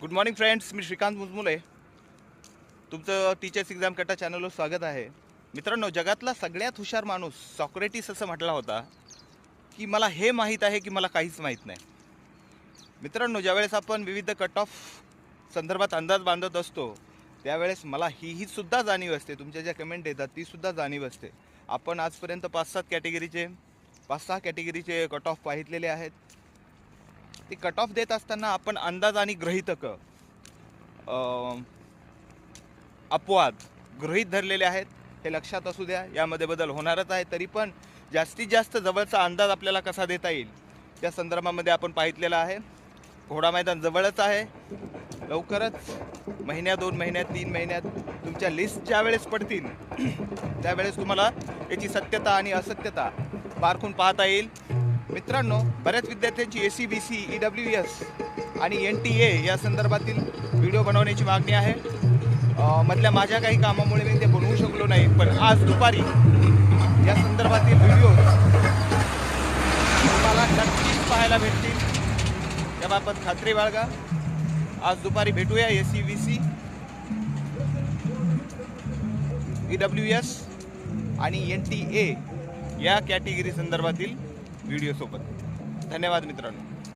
Good morning friends मी श्रीकांत मुजमुले. तुमचं teachers exam कटा चॅनलवर स्वागत आहे. मित्रांनो जगातला सगळ्यात हुशार माणूस सॉक्रेटिस असं म्हटला होता की मला हे माहीत आहे की मला काहीच माहीत नाही. मित्रांनो ज्यावेळेस आपण विविध कट ऑफ संदर्भात अंदाज बांधत असतो त्यावेळेस मला ही ही सुद्धा जाणीव असते. तुमच्या ज्या कमेंट येतात ती सुद्धा जाणीव असते. आपण आजपर्यंत पाच सात कॅटेगरीचे पाच सहा कॅटेगरीचे कट ऑफ पाहितलेले आहेत. ते कट ऑफ देत असताना आपण अंदाज आणि ग्रहितकं अपवाद गृहीत धरलेले आहेत हे लक्षात असू द्या. यामध्ये बदल होणारच आहे तरी पण जास्तीत जास्त जवळचा अंदाज आपल्याला कसा देता येईल त्या संदर्भामध्ये आपण पाहितलेला आहे. घोडा मैदान जवळच आहे. लवकरच महिन्या दोन महिन्यात तीन महिन्यात तुमच्या लिस्ट ज्या वेळेस पडतील त्यावेळेस तुम्हाला याची सत्यता आणि असत्यता पारखून पाहता येईल. मित्रांनो बऱ्याच विद्यार्थ्यांची A C B C E W S आणि एन टी ए या संदर्भातील व्हिडिओ बनवण्याची मागणी आहे. मधल्या माझ्या काही कामामुळे मी ते बनवू शकलो नाही पण आज दुपारी या संदर्भातील व्हिडिओ तुम्हाला नक्कीच पाहायला भेटतील. त्याबाबत खात्री बाळगा. आज दुपारी भेटूया A C B C E W S आणि एन टी ए या कॅटेगरी संदर्भातील व्हिडिओसोबत. धन्यवाद मित्रांनो.